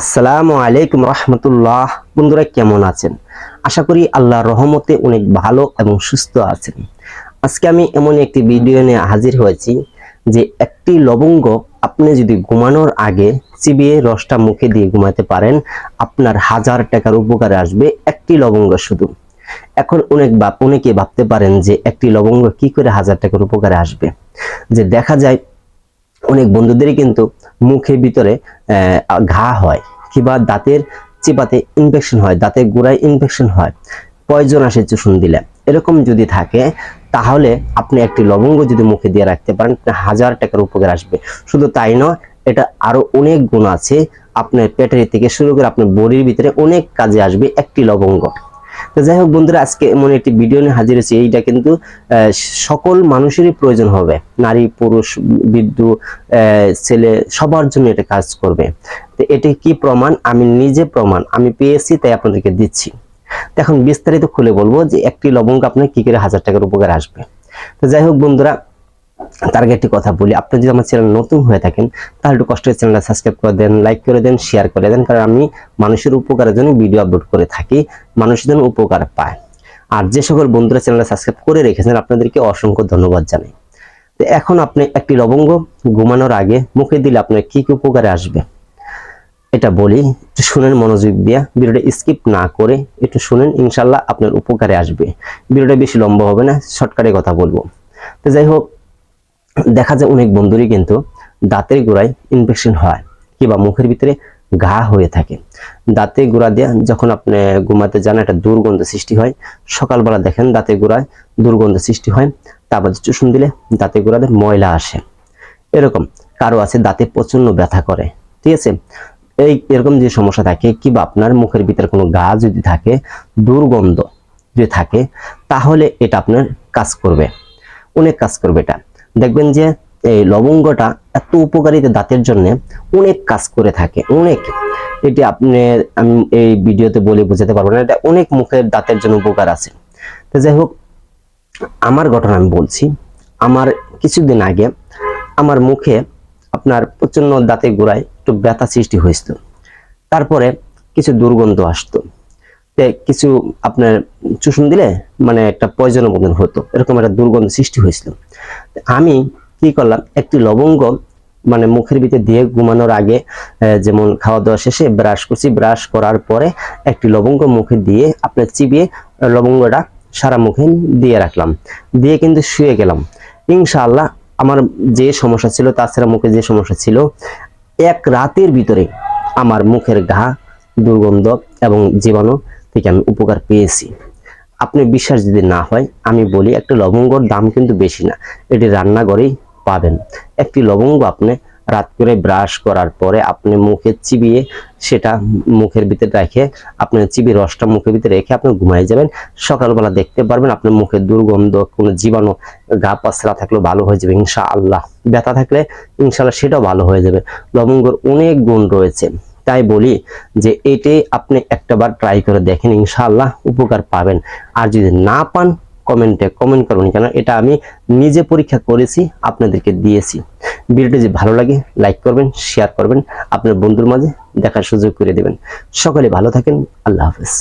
আসসালামু আলাইকুম রহমতুল্লাহ। বন্ধুরা কেমন আছেন? আশা করি আল্লাহর রহমতে অনেক ভালো এবং সুস্থ আছেন। আজকে আমি এমন একটি ভিডিও নিয়ে হাজির হয়েছি যে একটি লবঙ্গ আপনি যদি ঘুমানোর আগে চিবিয়ে রসটা মুখে দিয়ে ঘুমাতে পারেন, আপনার হাজার টাকার উপকারে আসবে একটি লবঙ্গ শুধু। এখন অনেক বাপ অনেকে ভাবতে পারেন যে একটি লবঙ্গ কি করে হাজার টাকার উপকারে আসবে? যে দেখা যায় অনেক বন্ধুদেরই কিন্তু মুখের ভিতরে ঘা হয় কিংবা দাঁতের চিপাতে ইনফেকশন হয়, দাঁতের গোড়ায় ইনফেকশন হয়। পয়জন আসে চুষণ দিলে। এরকম যদি থাকে, তাহলে আপনি একটি লবঙ্গ যদি মুখে দিয়ে রাখতে পারেন হাজার টাকার উপকার আসবে। শুধু তাই নয়, এটা আরও অনেক গুণ আছে। আপনার পেটের থেকে শুরু করে আপনার বডির ভিতরে অনেক কাজে আসবে একটি লবঙ্গ। তো যাই হোক বন্ধুরা, আজকে এমন একটি ভিডিও নিয়ে হাজির হয়েছি। এইটা কিন্তু সকল মানুষেরই প্রয়োজন হবে। নারী, পুরুষ, বৃদ্ধ ছেলে, সবার জন্য এটা কাজ করবে। তো এটি কি প্রমাণ? আমি নিজে প্রমাণ। আমি পেয়েছি, তাই আপনাদেরকে দিচ্ছি। এখন বিস্তারিত খুলে বলব যে একটি লবঙ্গ আপনার কি করে হাজার টাকার উপকার আসবে। তো যাই হোক বন্ধুরা তার কথা বলি। আপনি যদি আমার চ্যানেল নতুন হয়ে থাকেন, তাহলে একটু কষ্ট চ্যানেলটা সাবস্ক্রাইব করে দেন লাইক করে দেন শেয়ার করে দেন, কারণ আমি মানুষের উপকারের জন্য ভিডিও আপলোড করে থাকি, মানুষের জন্য উপকার পায়। আর যে সকল বন্ধুরা চ্যানেলটা সাবস্ক্রাইব করে রেখেছেন, আপনাদেরকে অসংখ্য ধন্যবাদ জানাই। তো এখন আপনি একটি লবঙ্গ ঘুমানোর আগে মুখে দিলে আপনার কি কি উপকারে আসবে? এটা বলি, একটু শুনেন মনোযোগ দিয়া, ভিডিওটা স্কিপ না করে একটু শুনেন ইনশাল্লাহ আপনার উপকারে আসবে। ভিডিওটা বেশি লম্বা হবে না শর্টকাটে কথা বলব। তো যাই হোক দেখা যায় অনেক বন্ধুরই কিন্তু দাঁতের গোড়ায় ইনফেকশন হয় কিংবা মুখের ভিতরে ঘা হয়ে থাকে। দাঁতের গোড়া দিয়ে যখন আপনি ঘুমাতে যান, একটা দুর্গন্ধ সৃষ্টি হয়। সকালবেলা দেখেন দাঁতের গোড়ায় দুর্গন্ধ সৃষ্টি হয়। তারপর চুষণ দিলে দাঁতের গোড়াতে ময়লা আসে। এরকম কারও আছে দাঁতে প্রচণ্ড ব্যথা করে, ঠিক আছে? এই এরকম যে সমস্যা থাকে, কিংবা আপনার মুখের ভিতরে কোনো গা যদি থাকে, দুর্গন্ধ যদি থাকে, তাহলে এটা আপনার কাজ করবে। অনেক কাজ করবে এটা। দেখবেন যে এই লবঙ্গটা এত উপকারিতা দাঁতের জন্য অনেক কাজ করে থাকে, অনেক। এটি আপনি, আমি এই ভিডিওতে বলে বোঝাতে পারব না, এটা অনেক মুখের দাঁতের জন্য উপকার আছে। তো যাই হোক, আমার ঘটনা আমি বলছি, আমার কিছুদিন আগে আমার মুখে আপনার প্রচণ্ড দাঁতে গোড়ায় একটু ব্যথা সৃষ্টি হয়েছিল। তারপরে কিছু দুর্গন্ধ আসতো। কিছু আপনার চুষণ দিলে মানে একটা পয়জনের মতন হতো। এরকম একটা দুর্গন্ধ সৃষ্টি হয়েছিল। আমি কি করলাম, একটি লবঙ্গ মানে মুখের ভিতরে দিয়ে ঘুমানোর আগে যেমন খাওয়া দাওয়া শেষে ব্রাশ করছি, ব্রাশ করার পরে একটি লবঙ্গ মুখে দিয়ে আপনার চিবিয়ে লবঙ্গটা সারা মুখে দিয়ে রাখলাম। দিয়ে কিন্তু শুয়ে গেলাম। ইনশাআল্লাহ আমার যে সমস্যা ছিল, তাছাড়া মুখে যে সমস্যা ছিল, এক রাতের ভিতরে আমার মুখের ঘা, দুর্গন্ধ এবং জীবাণু থেকে আমি উপকার পেয়েছি। আপনি বিশ্বাস যদি না হয়, আমি বলি একটা লবঙ্গর দাম কিন্তু বেশি না। এটি রান্নাঘরেই পাবেন। একটি লবঙ্গ আপনি রাত করে ব্রাশ করার পরে আপনি মুখে চিবিয়ে সেটা মুখের ভিতরে রেখে আপনি চিবিয়ে রসটা মুখের ভিতরে রেখে আপনি ঘুমাই যাবেন। সকালবেলা দেখতে পারবেন আপনার মুখে দুর্গন্ধ, কোনো জীবাণু, গা পাসরা থাকলেও ভালো হয়ে যাবে ইনশা আল্লাহ ব্যথা থাকলে ইনশাল্লাহ সেটাও ভালো হয়ে যাবে। লবঙ্গর অনেক গুণ রয়েছে। তাই বলি যে এটি আপনি একটাবার ট্রাই করে দেখেন, ইনশাআল্লাহ উপকার পাবেন। আর যদি না পান কমেন্টে কমেন্ট করুন কেন? এটা আমি নিজে পরীক্ষা করেছি, আপনাদেরকে দিয়েছি। ভিডিওটি যদি ভালো লাগে লাইক করবেন শেয়ার করবেন, আপনার বন্ধুর মাঝে দেখার সুযোগ করে দেবেন। সকলে ভালো থাকেন, আল্লাহ হাফেজ।